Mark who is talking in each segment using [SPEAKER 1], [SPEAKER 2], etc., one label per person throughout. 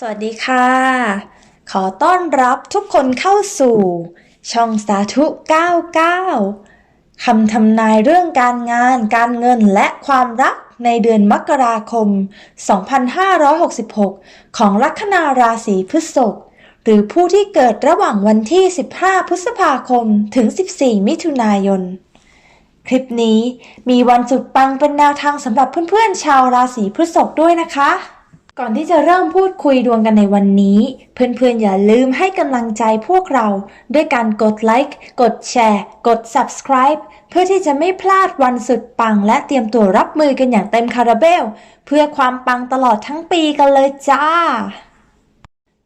[SPEAKER 1] สวัสดีค่ะ ขอต้อนรับทุกคนเข้าสู่ ช่องสาธุ 99 คำทำนายเรื่องการงาน การเงินและความรักในเดือนมกราคม 2566 ของลัคนาราศีพฤษภหรือผู้ที่เกิดระหว่างวันที่ 15 พฤษภาคม ถึง 14 มิถุนายน คลิปนี้มีวันสุดปังเป็นแนวทางสำหรับเพื่อนๆชาวราศีพฤษภด้วยนะคะ ก่อนที่จะเริ่มพูดคุยดวงกันในวันนี้ เพื่อนๆ อย่าลืมให้กำลังใจพวกเรา ด้วยการกดไลค์กดแชร์ กด subscribe เพื่อที่จะไม่พลาดวันสุดปัง และเตรียมตัวรับมือกันอย่างเต็มคาราเบล เพื่อความปังตลอดทั้งปีกันเลยจ้า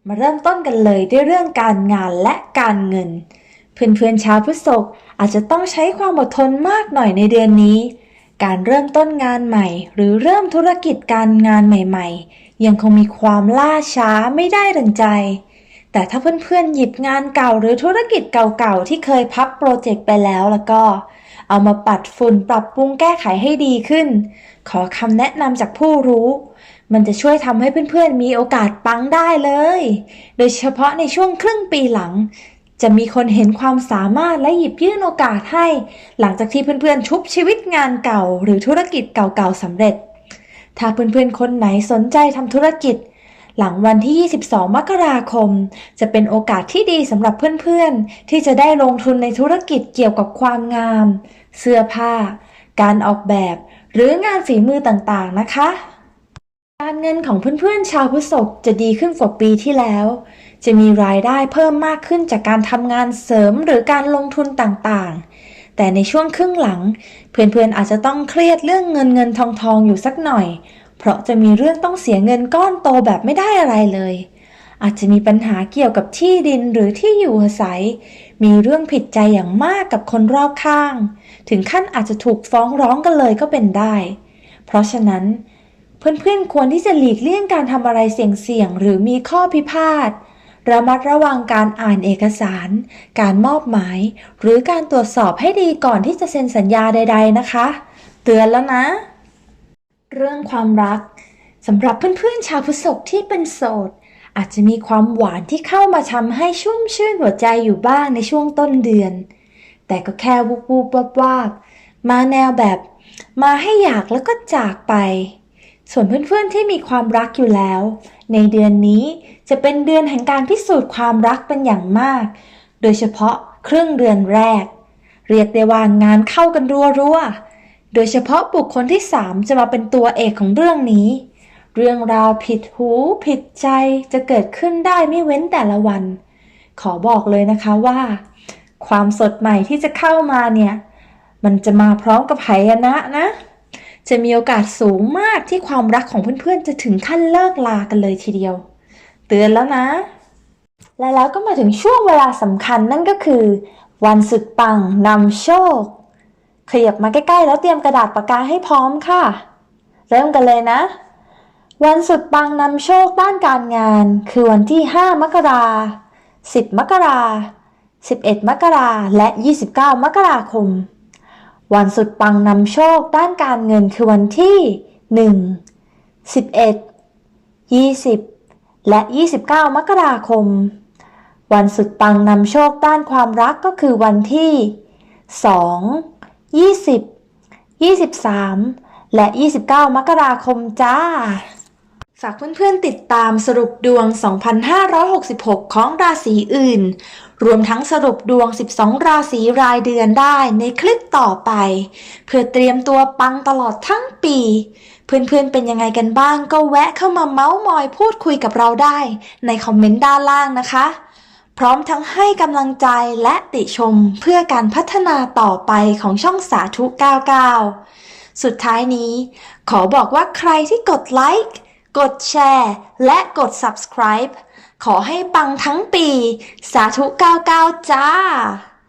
[SPEAKER 1] มาเริ่มต้นกันเลยด้วยเรื่องการงานและการเงิน เพื่อนๆชาวพฤษภอาจจะต้องใช้ความอดทนมากหน่อยในเดือนนี้ การเริ่มต้นงานใหม่ หรือเริ่มธุรกิจการงานใหม่ ๆ ยังคงมีความล่าช้าไม่ได้ดังใจ แต่ถ้าเพื่อนๆหยิบงานเก่าหรือธุรกิจเก่าๆ ที่เคยพับโปรเจกต์ไปแล้วแล้วก็ เอามาปัดฝุ่นปรับปรุงแก้ไขให้ดีขึ้น ขอคำแนะนำจากผู้รู้ มันจะช่วยทำให้เพื่อนๆ มีโอกาสปังได้เลย โดยเฉพาะในช่วงครึ่งปีหลังจะมีคนเห็นความสามารถและหยิบยื่นโอกาสให้ หลังจากที่เพื่อนๆชุบชีวิตงานเก่าหรือธุรกิจเก่าๆสำเร็จ ถ้าเพื่อนๆ คนไหนสนใจทำธุรกิจ หลังวันที่ 22 มกราคม จะเป็นโอกาสที่ดีสำหรับเพื่อนๆ ที่จะได้ลงทุนในธุรกิจเกี่ยวกับความงาม เสื้อผ้า การออกแบบ หรืองานฝีมือต่างๆ นะคะ การเงินของเพื่อนๆ ชาวพฤษภจะดีขึ้นกว่าปีที่แล้ว จะมีรายได้เพิ่มมากขึ้นจากการทำงานเสริมหรือการลงทุนต่างๆ แต่ในช่วงครึ่งหลัง เพื่อนๆอาจจะต้องเครียดเรื่องเงินเงินทองทองอยู่สักหน่อย เพราะจะมีเรื่องต้องเสียเงินก้อนโตแบบไม่ได้อะไรเลย อาจจะมีปัญหาเกี่ยวกับที่ดินหรือที่อยู่อาศัย มีเรื่องผิดใจอย่างมากกับคนรอบข้าง ถึงขั้นอาจจะถูกฟ้องร้องกันเลยก็เป็นได้ เพราะฉะนั้น เพื่อนๆควรที่จะหลีกเลี่ยงการทำอะไรเสี่ยงๆหรือมีข้อพิพาท ระมัดระวังการอ่านเอกสาร การมอบหมาย หรือการตรวจสอบให้ดีก่อนที่จะเซ็นสัญญาใด ๆนะคะ เตือนแล้วนะ เรื่องความรักสำหรับเพื่อนๆชาวพฤษภที่เป็นโสด อาจจะมีความหวานที่เข้ามาทำให้ชุ่มชื่นหัวใจอยู่บ้างในช่วงต้นเดือน แต่ก็แค่วูบวูบวับวาบมาแนวแบบ มาให้อยากแล้วก็จากไป ส่วนเพื่อนๆที่มีความรักอยู่แล้ว ในเดือนนี้จะเป็นเดือนแห่งการพิสูจน์ความรักเป็นอย่างมาก โดยเฉพาะครึ่งเดือนแรก เรียกได้ว่างานเข้ากันรัวๆ โดยเฉพาะบุคคลที่ 3 จะมาเป็นตัวเอกของเรื่องนี้ เรื่องราวผิดหูผิดใจจะเกิดขึ้นได้ไม่เว้นแต่ละวัน ขอบอกเลยนะคะว่า ความสดใหม่ที่จะเข้ามาเนี่ย มันจะมาพร้อมกับไหยนะนะ จะมีโอกาสสูงมากที่ความรักของเพื่อนๆ จะถึงขั้นเลิกลากันเลยทีเดียว เตือนแล้วนะ และแล้วก็มาถึงช่วงเวลาสำคัญนั่นก็คือ วันสุดปังนำโชค ขยับมาใกล้ๆ แล้วเตรียมกระดาษปากกาให้พร้อมค่ะ เริ่มกันเลยนะ วันสุดปังนำโชคด้านการงาน คือวันที่ 5 มกรา10 มกรา11 มกราและ 29 มกราคม วันสุดปังนำโชคด้านการเงินคือวันที่ 1 11 20 และ 29 มกราคม วันสุดปังนำโชคด้านความรักก็คือวันที่ 2 20 23 และ 29 มกราคมจ้า ฝากเพื่อนๆติดตามสรุปดวง 2566 ของราศีอื่น รวมทั้งสรุปดวง 12 ราศีรายเดือนได้ในคลิปต่อไป เพื่อเตรียมตัวปังตลอดทั้งปี เพื่อนๆเป็นยังไงกันบ้างก็แวะเข้ามาเมาส์มอยพูดคุยกับเราได้ ในคอมเมนต์ด้านล่างนะคะ พร้อมทั้งให้กำลังใจและติชมเพื่อการพัฒนาต่อไปของช่องสาธุ 99 สุดท้ายนี้ ขอบอกว่าใครที่กดไลค์ กดแชร์ และกด subscribe ขอให้ปังทั้งปี สาธุ 99 จ้า